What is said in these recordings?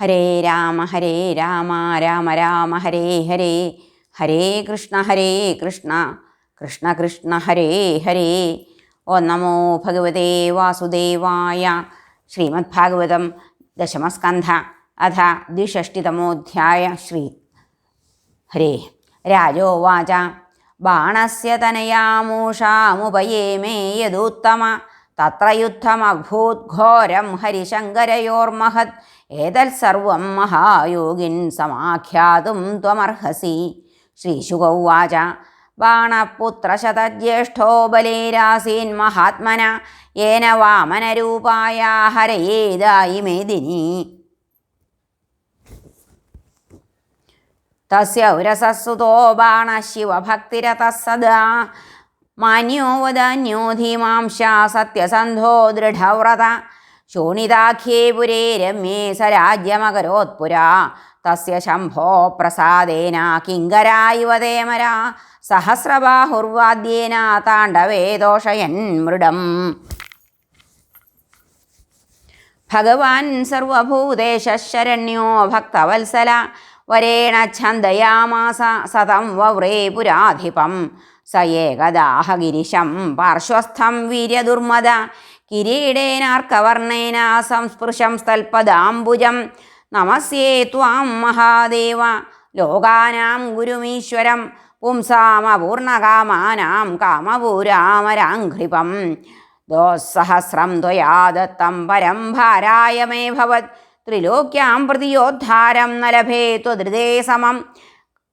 ഹരേ രാമ ഹരേ രാമ രാമ രാമ ഹരേ ഹരേ. ഹരേ കൃഷ്ണ ഹരേ കൃഷ്ണ. കൃഷ്ണ കൃഷ്ണ ഹരേ ഹരേ. ഓ നമോ ഭഗവതേ വാസുദേവായ ശ്രീമദ്ഭാഗവതം ദശമസ്കന്ധ അഥ ദ്വിഷഷ്ടിതമോധ്യായ ശ്രീ. ഹരേ. രാജോവാച. ബാണസ്യ തനയാമൂഷാമുപയേമേ യദുത്തമ. തത്ര യുദ്ധമഭൂദ്ഘോരം ഹരിശങ്കരയോർമഹത്. ഏതത്സർവം മഹായോഗിൻ സമാഖ്യാതും ത്വമർഹസി. ശ്രീശുഗൗവാച ബാണപുത്രശതജ്യേഷ്ഠോ ബലേരാസീൻ മഹാത്മന യേന വാമനരൂപായ ഹരയേതായി മേദിനി. തസ്യ ഉരസസ്സുതോ ബാണശിവഭക്തിരതഃ സദാ മാന്യോ വദന്യോ ധീമാംശാ സത്യസന്ധോ ദൃഢവ്രത. ശോണിതാഖ്യേ പുരേ രമ്യേ സ രാജ്യമകരോത്പുരാ. തസ്യ ശംഭോ പ്രസാദേന കിങ്കരായുവതേമര സഹസ്രബാഹുർവാദ്യേന താണ്ഡവേ ദോഷയൻ മൃഡം. ഭഗവാൻ സർവഭൂതേശ ശരണ്യോ ഭക്തവത്സല. വരേണ ഛന്ദയാമാസ സതം വവ്രേ പുരാധിപം. സ ഏകദാഹഗിരിശം പാർശ്വസ്ഥം വീര്യദുർമദ കിരീടേനാർക്കവർണേന സംസ്പൃശം സ്ഥൽപദാംബുജം നമസ്യേ ത്വാം മഹാദേവ ലോകാനാം ഗുരുമീശ്വരം പുംസാമപൂർണകാമാനാം കാമപൂരാമരാഘ്രിപം ദോസഹസ്രം ത്വയാ ദത്തം പരം ഭാരായ മേ ഭവത് ത്രിലോക്യാം പ്രതിയോദ്ധാരം നലഭേ ലഭേ ത്വദൃതേ സമം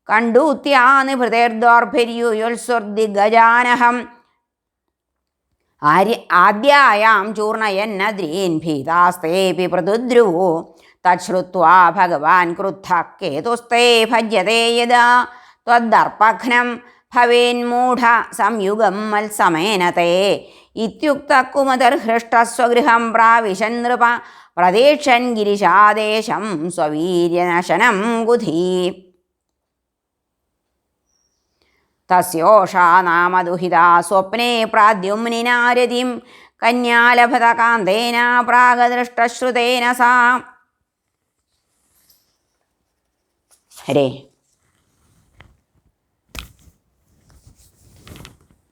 കണ്ടൂത്യാനിഭൃതേർദോർഭിര്യുയുത്സുർദിഗജാനഹം ആര്യ ആദ്യായാം ചൂർണയന്നദ്രീൻ ഭീതാസ്തേപി പ്രതിദ്രുവോ. തശ്രുത്വാ ഭഗവാൻ ക്രുദ്ധ കേതുസ്തേ ഭജ്യതേ യഥാ. ത്വദർപ്പഘ്നം ഭവേന്മൂഢ സംയുഗം മത്സമേനതേ. ഇത്യുക്ത കുമതർഹൃഷ്ടസ്വഗൃഹം പ്രാവിശൻ നൃപ പ്രതീക്ഷൻ ഗിരിശാദേശം സ്വവീര്യനശനം ഗുധീ തസ്യോഷാ നാമ ദുഹിതാ സ്വപ്നെ പ്രാദ്യുമ്നിനാരതിം കന്യാലഭത കാന്തേന പ്രാഗദൃഷ്ടശ്രുതേന സാ. ഹരേ.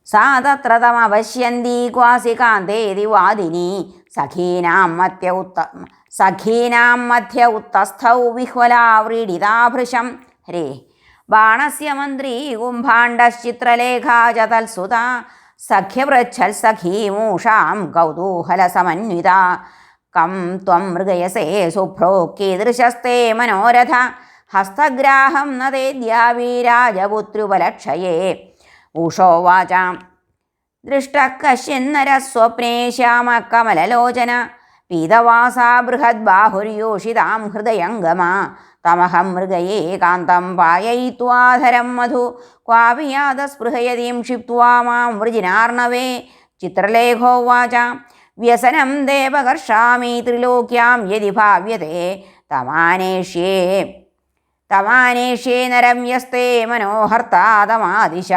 സാ തത്ര തമപശ്യന്തി ക്വാസി കാന്തേതി വാദിനി സഖീനാം മധ്യ ഉത്ത സഖീനാം മധ്യ ഉത്തസ്ഥൗ വിഹ്വലാ ഹരേ. ബാണസ്യ മന്ത്രി കുംഭാണ്ഡശ്ചിത്രലേഖാ ച തൽസുത സഖ്യപൃച്ഛൽ സഖീമൂഷാം കൗതൂഹലസമന്വിത. കം ത്വം മൃഗയസേ ശുഭ്രോ കീദൃശസ്തേ മനോരഥ ഹസ്തഗ്രാഹം നദേദ്യാവീരാജപുത്രുപലക്ഷയേ ഊഷോവാചാം ദൃഷ്ടഃ കശ്യന്നരസ്വപ്നേ ശ്യാമകമലലോചന പീതവാസാ ബൃഹദ്ബാഹുര്യോഷിതാം ഹൃദയംഗമാ. തമഹം മൃഗയേ കാന്തം പായയിത്വാധരം മധു. ക്വാപി യാതസ്പൃഹയതീം ക്ഷിപ്വാ മാം വൃജിനാർണവേ. ചിത്രലേഖോവാച വ്യസനം ദേവകർഷാമി ത്രിലോക്യാം യതി ഭാവ്യത്തെ തമാനേഷ്യേ. തമാനേഷ്യേ നരം യസ്തേ മനോഹർത്താതമാദിശ.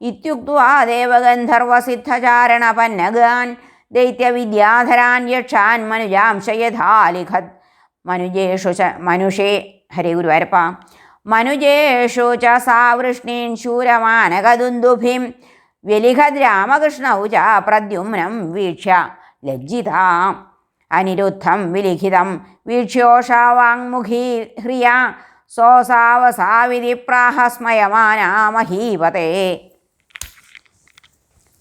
ഇത്യുക്വാ ദേവഗന്ധർവസിദ്ധചാരണപന്നഗാൻ. ദൈത്യവിദ്യാധരാൻ യക്ഷാൻ മനുജാംശയഥാ ലിഖത് മനുജേഷു മനുഷേ ഹരേ ഗുരുവായൂരപ്പ. മനുജേഷു ച സാവൃഷ്ണീൻ ശൂരമാനകദുന്ദുഭിം വ്യലിഖത് രാമകൃഷ്ണൗ ച പ്രദ്യുമ്നം വീക്ഷ്യ ലജ്ജിത. അനിരുദ്ധം വിലിഖിതം. വീക്ഷ്യോഷാ വാങ്മുഖീ ഹ്രിയ. സോസാവസാവിധി പ്രാഹസ്മയമാനാ മഹീപതേ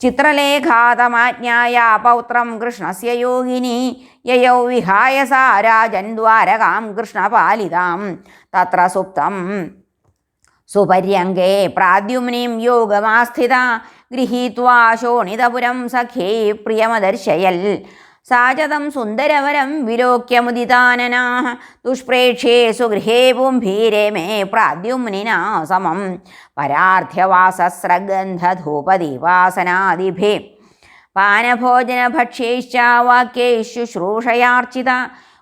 ചിത്രലേഖാതമാജ്ഞായ പൗത്രം കൃഷ്ണസ്യ യോഗിനി. യയൗ വിഹായ സാരാജൻ ദ്വാരകാം കൃഷ്ണപാലിതാം. തത്ര സുപ്തം സുപര്യങ്കേ പ്രാദ്യുമ്നീം യോഗമാസ്ഥിത. ഗൃഹീത്വാ ശോണിതപുരം സഖേ പ്രിയമദർശയൽ. സാചതം സുന്ദരവരം വിലോക്യമുദിതാനനാ ദുഷ്പ്രേക്ഷ്യേ സുഗൃഹേ പുംഭീരേ മേ പ്രാദ്യുമ്നിനാ സമം. പരാർത്ഥ്യവാസസ്രഗന്ധധൂപദീപാസനാദിഭി. പാനഭോജനഭക്ഷ്യൈശ്ച വാക്യൈശുശ്രൂഷയാർച്ചിത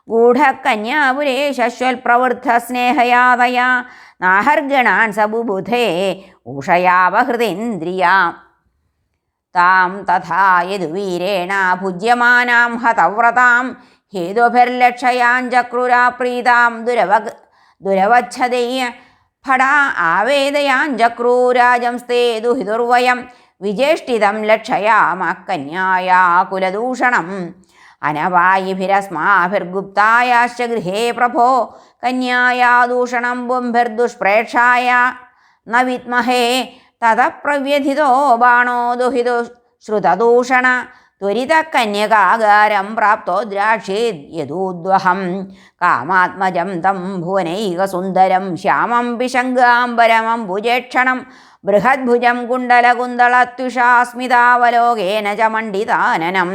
ഗൂഢകന്യാപുരേ ശശ്വൽപ്രവൃദ്ധസ്നേഹയാതയാ. നാഹർഗണാൻ സബുബുധേ. ഉഷയാവഹൃതേന്ദ്രിയ താം തഥാ യദുവീരേണ ഭുജ്യമാനാം ഹതവ്രതാം ഹേതുഭിർലക്ഷയാഞ്ചക്രുരാപ്രീതാം ദുരവ ദുരവച്ഛതയ്യ ഫടാ ആവേദയാഞ്ചക്രൂരാജംസ്തേ ദുഹിതുർവയം വിജേഷ്ടിതം ലക്ഷയാമ കന്യായാ കുലദൂഷണം അനവായിഭിരസ്മാഭിർഗുപ്തായാശ്ച ഗൃഹേ പ്രഭോ കന്യായാ ദൂഷണം ബുംഭിർദുഷ്പ്രേക്ഷായ ന വിദ്മഹേ തത പ്രവ്യഥിതോ ബാണോ ദുഹിതു ശ്രുതദൂഷണ ത്വരിത കന്യകാകാരം പ്രാപ്തോ ദ്രാക്ഷേ യദൂദ്വഹം. കാമാത്മജം തം ഭുവനൈകസുന്ദരം ശ്യാമം പിശങ്കാംബരമം ഭുജേക്ഷണം ബൃഹദ്ഭുജം കുണ്ടലകുന്തളത്വിഷാസ്മിതാവലോകേന ച മണ്ഡിതാനനം.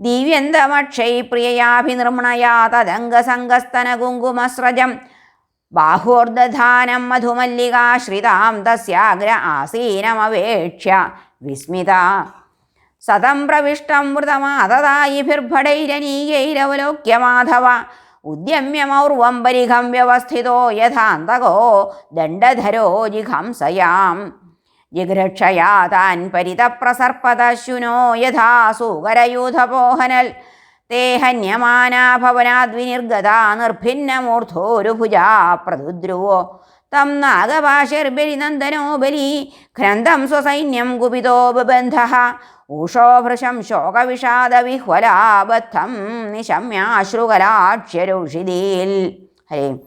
ദിവ്യന്തമക്ഷൈ ബാഹോർദധാനം മധുമല്ലികാശ്രിതാം തസ്യാഗ്ര ആസീനമവേക്ഷ്യ വിസ്മിത. സതം പ്രവിഷ്ടം വൃതമാതതായിഭിർഭടൈരനീകൈരവലോക്യ മാധവ ഉദ്യമ്യമൗർവം പരിഘം വ്യവസ്ഥിതോ യഥാന്തകോ ദണ്ഡധരോ ജിഘംസയാം. ജിഘൃക്ഷയാ താൻ പരിതപ്രസർപ്പതശുനോ യഥാ സൂകരയൂഥപോഹനൽ തേ ഹന്യമാനാഭവനാദ്വിനിർഗതാ നിർഭിന്നമൂർധോരുഭുജാ പ്രതുദ്രുവോ. തം നാഗപാശിർബലിനന്ദനോ ബലി ഘ്രന്ദം സ്വസൈന്യം കുപിതോ ബബന്ധ. ഊഷോഭൃശം ശോകവിഷാദവിഹ്വലാബദ്ധം നിശമ്യാശ്രുകലാക്ഷ്യരുഷിതീൽ. ഹരേ.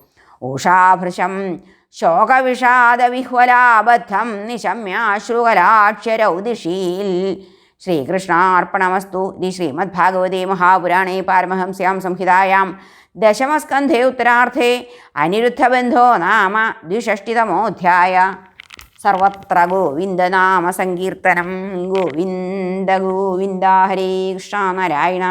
ഊഷാഭൃശം ശോകവിഷാദവിഹ്വലാബദ്ധം നിശമ്യാശ്രുകലാക്ഷ്യരൗദിഷീൽ. ശ്രീകൃഷ്ണാർപ്പണമസ്തു. ഇതി ശ്രീമദ്ഭാഗവതേ മഹാപുരാണേ പാരമഹംസ്യാം സംഹിതായാം. ദശമസ്കന്ധേ ഉത്തരാർത്ഥേ അനിരുദ്ധബന്ധോ നാമ ദ്വിഷഷ്ടിതമോധ്യായ. സർവത്ര ഗോവിന്ദനാമസങ്കീർത്തനം ഗോവിന്ദ ഗോവിന്ദ ഹരേ കൃഷ്ണ നാരായണ.